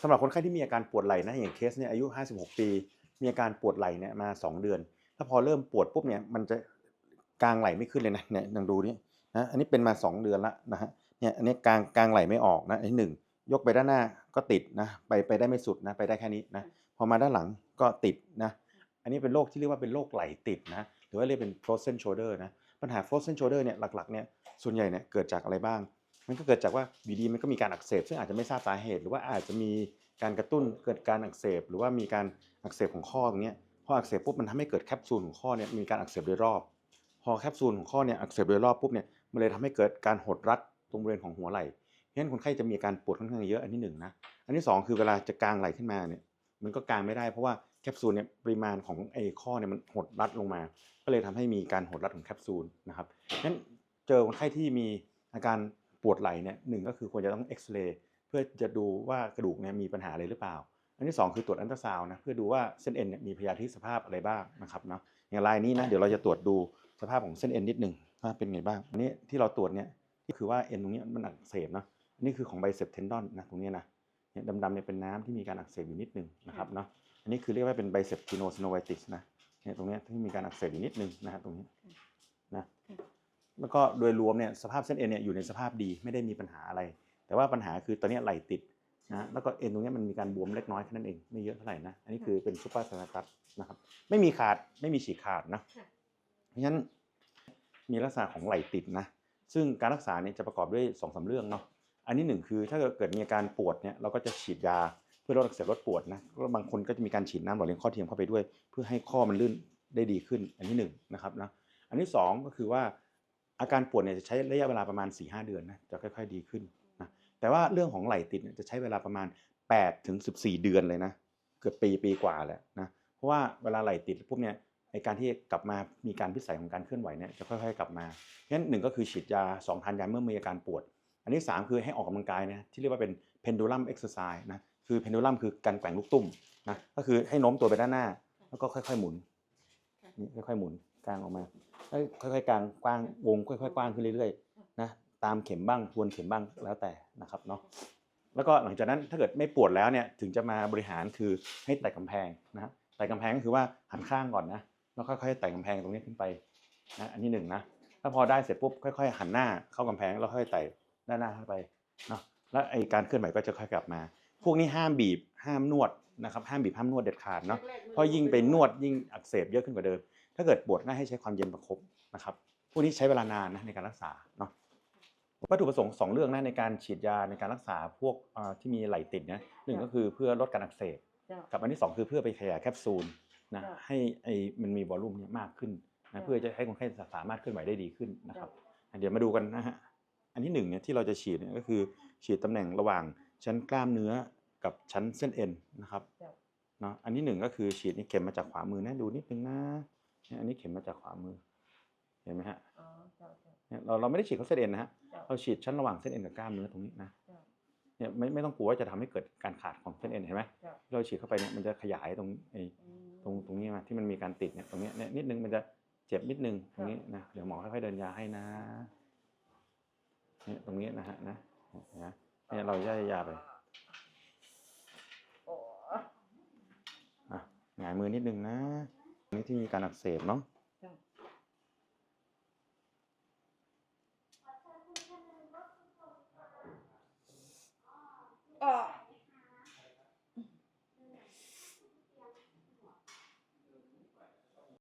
สำหรับคนไข้ที่มีอาการปวดไหล่นะอย่างเคสเนี่ยอายุ 56 ปี มีอาการปวดไหล่เนี่ยมา 2 เดือนถ้าพอเริ่มปวดปุ๊บเนี่ยมันจะกางไหล่ไม่ขึ้นเลยนะเนี่ยลองดูนี่นะอันนี้เป็นมา 2 เดือนละนะฮะเนี่ยอันนี้กางกางไหล่ไม่ออกนะอันที่หนึ่งยกไปด้านหน้าก็ติดนะไปไปได้ไม่สุดนะไปได้แค่นี้นะพอมาด้านหลังก็ติดนะอันนี้เป็นโรคที่เรียกว่าเป็นโรคไหล่ติดนะหรือว่าเรียกเป็น frozen shoulder นะปัญหา frozen shoulder เนี่ยหลักๆเนี่ยส่วนใหญ่เนี่ยเกิดจากอะไรบ้าง มันก็เกิดจากว่าอยู่ดีมันก็มีการอักเสบซึ่งอาจจะไม่ทราบสาเหตุ หรือว่าอาจจะมีการกระตุ้นเกิดการอักเสบ หรือว่ามีการอักเสบของข้อตรงนี้พออักเสบปุ๊บมันทำให้เกิดแคปซูลของข้อเนี่ยมีการอักเสบโดยรอบ พอแคปซูลของข้อเนี่ยอักเสบโดยรอบปุ๊บเนี่ยมันเลยทำให้เกิดการหดรัดตรงบริเวณของหัวไหล่เพราะฉะนั้นคนไข้จะมีอาการปวดค่อนข้างเยอะอันที่หนึ่งนะอันที่สองคือเวลาจะกางไหล่ขึ้นมาเนี่ยมันก็กางไม่ได้เพราะว่าแคปซูลเนี่ยปริมาณของไอ้ข้อเนี่ยมันหดรัดลงมา ก็เลยทำให้มีการหดรัดของแคปซูลนะครับงั้นเจอคนไข้ที่มีอาการ ปวดไหล่เนี่ยหนึ่งก็คือควรจะต้องเอ็กซเรย์เพื่อจะดูว่ากระดูกเนี่ยมีปัญหาอะไรหรือเปล่า อันที่สองคือตรวจอัลตราซาวนะเพื่อดูว่าเส้นเอ็นเนี่ยมีพยาธิสภาพอะไรบ้างนะครับเนาะอย่างรายนี้นะเดี๋ยวเราจะตรวจดูสภาพของเส้นเอ็นนิดหนึงว่าเป็นไงบ้างอันนี้ที่เราตรวจเนี่ยที่คือว่าเอ็นตรงนี้มันอักเสบเนาะอันนี้คือของไบเซปเทนดอนนะตรงนี้นะเนี่ยดำๆเนี่ยเป็นน้ำที่มีการอักเสบอยู่นิดหนึงนะครับเนาะอันนี้คือเรียกว่าเป็นไบเซปติโนซิโนไวติสนะเนี่ยตรงนี้ที่มีการอักเสบอยู่นิดหนึงนะฮะตรงนี้นะ แล้วก็โดยรวมเนี่ยสภาพเส้นเอ็นเนี่ยอยู่ในสภาพดีไม่ได้มีปัญหาอะไร แต่ว่าปัญหาคือตอนเนี้ยไหล่ติดนะแล้วก็เอ็นตรงเนี้ยมันมีการบวมเล็กน้อยแค่นั้นเองไม่เยอะเท่าไหร่นะอันนี้คือเป็นซูเปอร์สนาตัสนะครับไม่มีขาดไม่มีฉีกขาดนะค่ะเพราะฉะนั้นมีลักษณะของไหล่ติดนะซึ่งการรักษาเนี่ยจะประกอบด้วยสองสามเรื่องเนาะอันนี้หนึ่งคือถ้าเกิดมีอาการปวดเนี่ยเราก็จะฉีดยาเพื่อลดอักเสบลดปวดนะแล้วบางคนก็จะมีการฉีดน้ำหล่อเลี้ยงข้อเทียมเข้าไปด้วย เพื่อให้ข้อมันลื่นได้ดีขึ้น อันที่หนึ่งนะครับนะอันที่สองก็คือว่า อาการปวดเนี่ยจะใช้ระยะเวลาประมาณ 4-5 เดือนนะจะค่อย ๆ ดีขึ้นนะแต่ว่าเรื่องของไหล่ติดเนี่ยจะใช้เวลาประมาณ8ถึง14 เดือนเลยนะเกือบปีปีกว่าแหละนะเพราะว่าเวลาไหล่ติดปุ๊บเนี่ยไอการที่กลับมามีการพิสัยของการเคลื่อนไหวเนี่ยจะค่อยๆ กลับมางั้นหนึ่งก็คือฉีดยาสองทานยาเมื่อมีอาการปวด อันที่สามคือให้ออกกำลังกายนะที่เรียกว่าเป็น pendulum exercise นะคือ pendulum คือการแกว่งลูกตุ้มนะก็คือให้โน้มตัวไปด้านหน้า แล้วก็ค่อยๆหมุนค่ะนี่ค่อยๆหมุน กลางออกมาค่อยๆกลางกว้างวงค่อยๆกว้างขึ้นเรื่อยๆนะตามเข็มบ้างทวนเข็มบ้างแล้วแต่นะครับเนาะแล้วก็หลังจากนั้นถ้าเกิดไม่ปวดแล้วเนี่ยถึงจะมาบริหารคือให้ไต่กำแพงนะฮะไต่กำแพงก็คือว่าหันข้างก่อนนะแล้วค่อยๆไต่กำแพงตรงนี้ขึ้นไปนะอันที่หนึ่งนะถ้าพอได้เสร็จปุ๊บค่อยๆหันหน้าเข้ากำแพงแล้วค่อยๆไต่ด้านหน้าเข้าไปเนาะแล้วไอการเคลื่อนไหวก็จะค่อยกลับมา พวกนี้ห้ามบีบห้ามนวดนะครับห้ามบีบห้ามนวดเด็ดขาดเนาะเพราะยิ่งไปนวดยิ่งอักเสบเยอะขึ้นกว่าเดิม ถ้าเกิดปวดง่ายให้ใช้ความเย็นประคบนะครับพวกนี้ใช้เวลานานนะในการรักษาเนาะวัตถุประสงค์สองเรื่องนะในการฉีดยาในการรักษาพวกเอ่อที่มีไหลติดนะหนึ่งก็คือเพื่อลดการอักเสบเจ้ากับอันที่สองคือเพื่อไปขยายแคปซูลนะค่ะให้ไอมันมีวอลลุ่มเนี่ยมากขึ้นนะค่ะเพื่อจะให้คนไข้สามารถเคลื่อนไหวได้ดีขึ้นนะครับอะเดี๋ยวมาดูกันนะฮะอันที่หนึ่งเนี่ยที่เราจะฉีดเนี่ยก็คือฉีดตำแหน่งระหว่างชั้นกล้ามเนื้อกับชั้นเส้นเอ็นนะครับเจ้าเนาะอันที่หนึ่งก็คือฉีดนี่เข็มมาจากขวามือนะดูนิดนึงนะเนี่ย อันนี้เข็มมาจากขวามือ เห็นไหมฮะอ๋อเจ้าเจ้าเนี่ยเราเราไม่ได้ฉีดเข้าเส้นเอ็นนะฮะเจ้าเราฉีดชั้นระหว่างเส้นเอ็นกับกล้ามเนื้อตรงนี้นะเจ้าเนี่ยไม่ไม่ต้องกลัวว่าจะทำให้เกิดการขาดของเส้นเอ็นเห็นไหมเจ้าที่เราฉีดเข้าไปเนี่ยมันจะขยายตรงไอ้อืมตรงตรงนี้มาที่มันมีการติดเนี่ยตรงเนี้ยเนี่ยนิดนึงมันจะเจ็บนิดนึงตรงนี้นะเดี๋ยวหมอค่อยๆเดินยาให้นะเนี่ยตรงนี้นะฮะนะนะเนี่ยเราย่ายยาไปโอ้อะหงายมือนิดนึงนะอั นี่ที่มีการอักเสบเนาะอ่